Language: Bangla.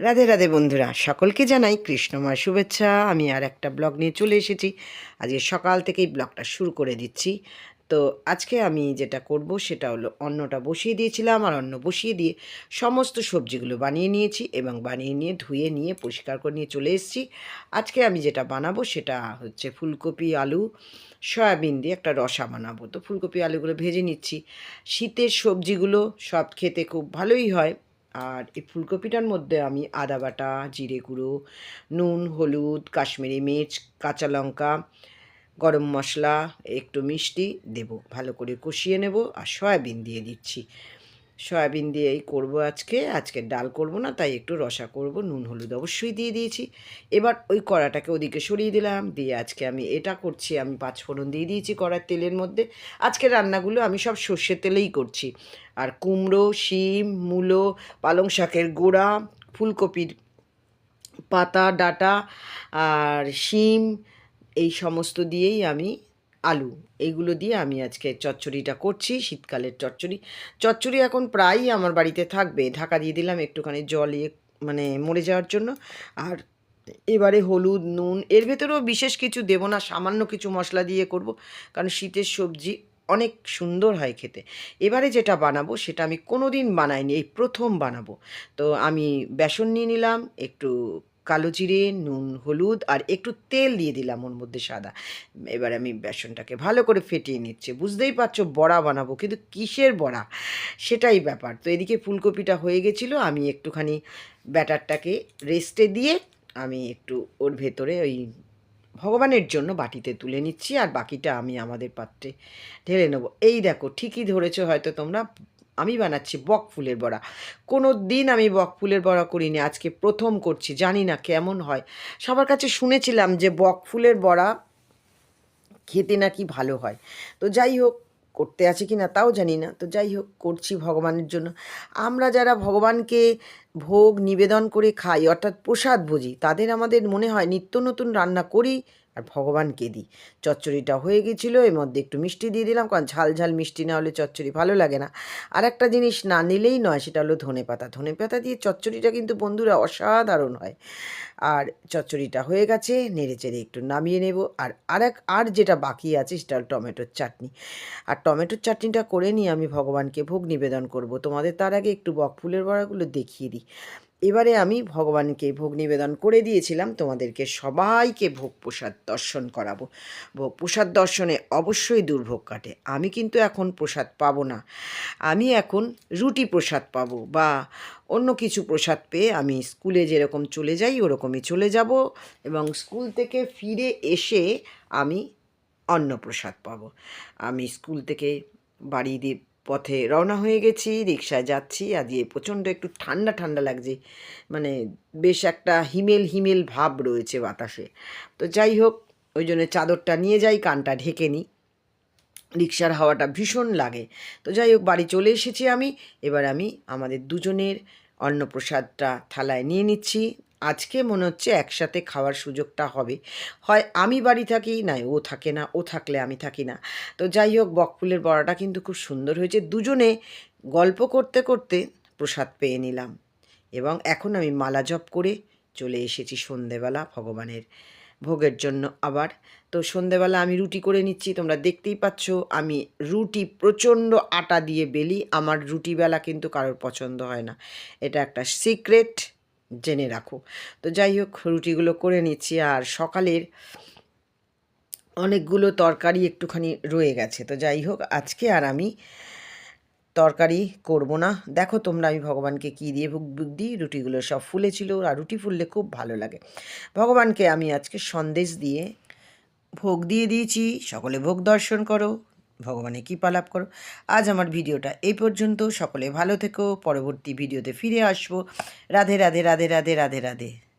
রাধে রাধে বন্ধুরা, সকলকে জানাই কৃষ্ণময় শুভেচ্ছা। আমি আর একটা ব্লগ নিয়ে চলে এসেছি। আজকে সকাল থেকেই ব্লগটা শুরু করে দিচ্ছি। তো আজকে আমি যেটা করব সেটা হলো অন্নটা বসিয়ে দিয়েছিলাম আর অন্ন বসিয়ে দিয়ে সমস্ত সবজিগুলো বানিয়ে নিয়েছি এবং বানিয়ে নিয়ে ধুয়ে নিয়ে পরিষ্কার করে নিয়ে চলে এসেছি। আজকে আমি যেটা বানাবো সেটা হচ্ছে ফুলকপি, আলু, সয়াবিন দিয়ে একটা রসা বানাবো। তো ফুলকপি, আলুগুলো ভেজে নিচ্ছি। শীতের সবজিগুলো সব খেতে খুব ভালোই হয়। আর এই ফুলকপিটার মধ্যে আমি আদা বাটা, জিরে গুঁড়ো, নুন, হলুদ, কাশ্মীরি মির্চ, কাঁচা লঙ্কা, গরম মশলা, একটু মিষ্টি দেব। ভালো করে কষিয়ে নেব আর সয়াবিন দিয়ে দিচ্ছি। সয়াবিন দিয়েই করব আজকে। আজকে ডাল করব না, তাই একটু রসা করব, নুন, হলুদ অবশ্যই দিয়ে দিয়েছি। এবার ওই কড়াটাকে ওদিকে সরিয়ে দিলাম, দিয়ে আজকে আমি এটা করছি, আমি পাঁচ ফোড়ন দিয়ে দিয়েছি কড়ার তেলের মধ্যে। আজকে রান্নাগুলো আমি সব সর্ষের তেলেই করছি। আর কুমড়ো, শিম, মূলো, পালং শাকের গোড়া, ফুলকপির পাতা, ডাটা, আর শিম, এই সমস্ত দিয়েই আমি আলু। এইগুলো দিয়ে আমি আজকে চচ্চড়িটা করছি, শীতকালের চচ্চড়ি। চচ্চড়ি এখন প্রায়ই আমার বাড়িতে থাকবে। ঢাকা দিয়ে দিলাম একটুখানি জল ইয়ে মানে মরে যাওয়ার জন্য। আর এবারে হলুদ, নুন, এর ভেতরেও বিশেষ কিছু দেবো না, সামান্য কিছু মশলা দিয়ে করব। কারণ শীতের সবজি অনেক সুন্দর হয় খেতে। এবারে যেটা বানাবো সেটা আমি কোনো দিন বানাইনি, এই প্রথম বানাবো। তো আমি বেসন নিয়ে নিলাম, একটু কালো জিরে, নুন, হলুদ আর একটু তেল দিয়ে দিলাম ওর মধ্যে সাদা। এবার আমি বেসনটাকে ভালো করে ফেটিয়ে নিচ্ছে। বুঝতেই পারছ বড়া বানাবো, কিন্তু কিসের বড়া? সেটাই ব্যাপার। তো এদিকে ফুলকপিটা হয়ে গেছিল, আমি একটুখানি ব্যাটারটাকে রেস্টে দিয়ে আমি একটু ওর ভেতরে ওই ভগবানের জন্য বাটিতে তুলে নিচ্ছি আর বাকিটা আমি আমাদের পাত্রে ঢেলে নেব। এই দেখো, ঠিকই ধরেছো হয়তো তোমরা। আমি বানাচ্ছি বক ফুলের বড়া। কোনো দিন আমি বক ফুলের বড়া করিনি, আজকে প্রথম করছি, জানি না কেমন হয়। সবার কাছে শুনেছিলাম যে বক ফুলের বড়া খেতে নাকি ভালো হয়। তো যাই হোক, করতে আছে কি না তাও জানি না। তো যাই হোক, করছি ভগবানের জন্য। আমরা যারা ভগবানকে ভোগ নিবেদন করে খাই, অর্থাৎ প্রসাদ ভোজি তাদের আমাদের মনে হয় নিত্য নতুন রান্না করি আর ভগবানকে দিই। চচ্চড়িটা হয়ে গেছিল, এর মধ্যে একটু মিষ্টি দিয়ে দিলাম, কারণ ঝাল ঝাল মিষ্টি না হলে চচ্চড়ি ভালো লাগে না। আর একটা জিনিস না নিলেই নয়, সেটা হলো ধনে পাতা। ধনে পাতা দিয়ে চচ্চড়িটা কিন্তু বন্ধুরা অসাধারণ হয়। আর চচ্চড়িটা হয়ে গেছে, নেড়ে চেড়ে একটু নামিয়ে নেব। আর আরেক, আর যেটা বাকি আছে, সেটা হলো টমেটোর চাটনি। আর টমেটোর চাটনিটা করে নিয়ে আমি ভগবানকে ভোগ নিবেদন করব। তোমাদের তার আগে একটু বক ফুলের বড়াগুলো দেখিয়ে দিই। এবারে আমি ভগবানকে ভোগ নিবেদন করে দিয়েছিলাম, তোমাদেরকে সবাইকে ভোগ প্রসাদ দর্শন করাবো। ভোগ প্রসাদ দর্শনে অবশ্যই দুর্ভোগ কাটে। আমি কিন্তু এখন প্রসাদ পাবো না। আমি এখন রুটি প্রসাদ পাবো বা অন্য কিছু প্রসাদ পেয়ে আমি স্কুলে যেরকম চলে যাই, ওরকমই চলে যাব এবং স্কুল থেকে ফিরে এসে আমি অন্ন প্রসাদ পাবো। আমি স্কুল থেকে বাড়ি দিয়ে পথে রওনা হয়ে গেছি রিক্সায় যাচ্ছি, আর আজকে প্রচণ্ড একটু ঠান্ডা ঠান্ডা লাগছে। মানে বেশ একটা হিমেল হিমেল ভাব রয়েছে বাতাসে। তো যাই হোক, ওই জন্য চাদরটা নিয়ে যাই, কানটা ঢেকে নিই। রিক্সার হাওয়াটা ভীষণ লাগে। তো যাই হোক, বাড়ি চলে এসেছি আমি। এবার আমি আমাদের দুজনের অন্নপ্রসাদটা থালায় নিয়ে নিচ্ছি। আজকে মনে হচ্ছে একসাথে খাওয়ার সুযোগটা হবে। হয় আমি বাড়ি থাকি, নাই ও থাকে না, ও থাকলে আমি থাকি না। তো যাই হোক, বকফুলের বড়াটা কিন্তু খুব সুন্দর হয়েছে। দুজনে গল্প করতে করতে প্রসাদ পেয়ে নিলাম এবং এখন আমি মালা জপ করে চলে এসেছি সন্ধেবেলা ভগবানের ভোগের জন্য আবার। তো সন্ধেবেলা আমি রুটি করে নিচ্ছি, তোমরা দেখতেই পাচ্ছ আমি রুটি, প্রচণ্ড আটা দিয়ে বেলি। আমার রুটি বেলা কিন্তু কারোর পছন্দ হয় না। এটা একটা সিক্রেট। জেনে রাখো। তো যাই হোক, রুটিগুলো করে নিচ্ছি আর সকালের অনেকগুলো তরকারি একটুখানি রয়ে গেছে। তো যাই হোক, আজকে আর আমি তরকারি করব না। দেখো তোমরা আমি ভগবানকে কী দিয়ে ভুগ ভুগ দিই, রুটিগুলো সব ফুলেছিল আর রুটি ফুললে খুব ভালো লাগে। ভগবানকে আমি আজকে সন্দেশ দিয়ে ভোগ দিয়ে দিয়েছি। সকলে ভোগ দর্শন করো। ভগবানের কৃপা লাভ করো। আজ আমার ভিডিওটা এই পর্যন্ত। সকলে ভালো থেকো। পরবর্তী ভিডিওতে ফিরে আসব। রাধে রাধে রাধে রাধে রাধে রাধে।